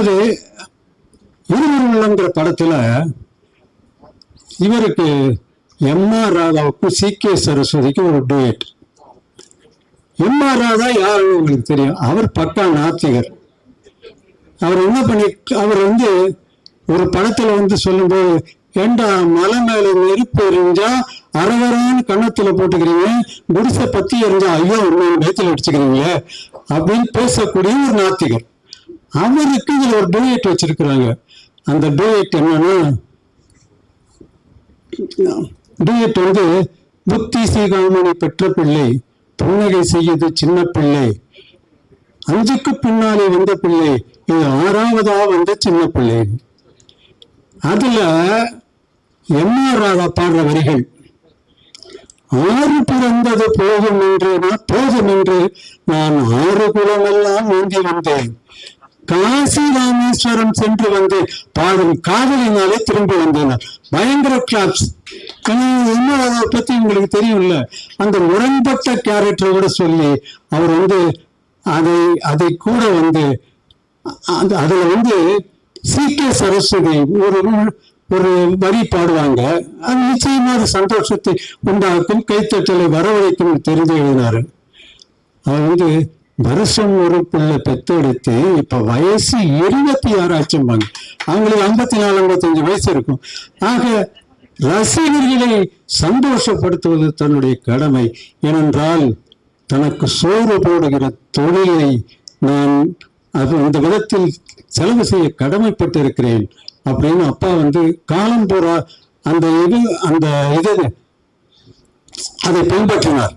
அதாவது இருவர் படத்துல இவருக்கு எம் ஆர் ராதாவுக்கும் சி கே சரஸ்வதிக்கும் ஒரு டூயட் எம் ஆர் ராதா யாருன்னு உங்களுக்கு தெரியும்? அவர் பக்கா நாத்திகர். அவர் என்ன பண்ணி அவர் வந்து ஒரு படத்துல வந்து சொல்லும்போது ஏண்டா மலை மேல நெருப்பு எரிஞ்சா அரவரான்னு கன்னத்துல போட்டுக்கிறீங்க குடிசை பத்தி எரிஞ்சா ஐயோ இன்னொரு நேத்துல அடிச்சுக்கிறீங்களே அப்படின்னு பேசக்கூடிய ஒரு நாத்திகர். அவருக்கு இதுல ஒரு டூயட் வச்சிருக்கிறாங்க. அந்த டூயட் என்னன்னா டூயட் வந்து புத்தி சீகாமணி பெற்ற பிள்ளை புன்னகை செய்யுது சின்ன பிள்ளை. அஞ்சுக்கு பின்னாலே வந்த பிள்ளை இது ஆறாவதா வந்த சின்ன பிள்ளை. அதுல எம்ஆர் ராதா பாடுற வரிகள் ஆறு பிறந்தது போதும் என்று நான் போதும் என்று நான் ஆறு குலமெல்லாம் ஓங்கி வந்தேன். காசி ராமேஸ்வரம் சென்று வந்து பாடும் காதலினாலே திரும்பி வந்தனர். பயங்கர கிளாப்ஸ் என்ன பத்தி உங்களுக்கு தெரியும்ல? அந்த முரண்பட்ட கேரக்டரோட சொல்லி அவர் வந்து அதை அதை கூட வந்து அந்த அதுல வந்து சி கே சரஸ்வதி ஒரு ஒரு வரி பாடுவாங்க. அது நிச்சயமா அது சந்தோஷத்தை உண்டாக்கும் கைத்தட்டலை வரவழைக்கும் தெரிந்து எழுதினாரு. அவர் வந்து வருஷம் ஒரு பிள்ளை பெத்தெடுத்து இப்ப வயசு இருபத்தி ஆறு ஆச்சும்பாங்க. அவங்களுக்கு ஐம்பத்தி நாலு ஐம்பத்தஞ்சு வயசு இருக்கும். ஆக ரசிகர்களை சந்தோஷப்படுத்துவது தன்னுடைய கடமை. ஏனென்றால் தனக்கு சோறு போடுகிற தொழிலை நான் அது அந்த விதத்தில் செலவு செய்ய கடமைப்பட்டிருக்கிறேன் அப்படின்னு அப்பா வந்து காலம் பூரா அந்த இது அந்த இது அதை பின்பற்றினார்.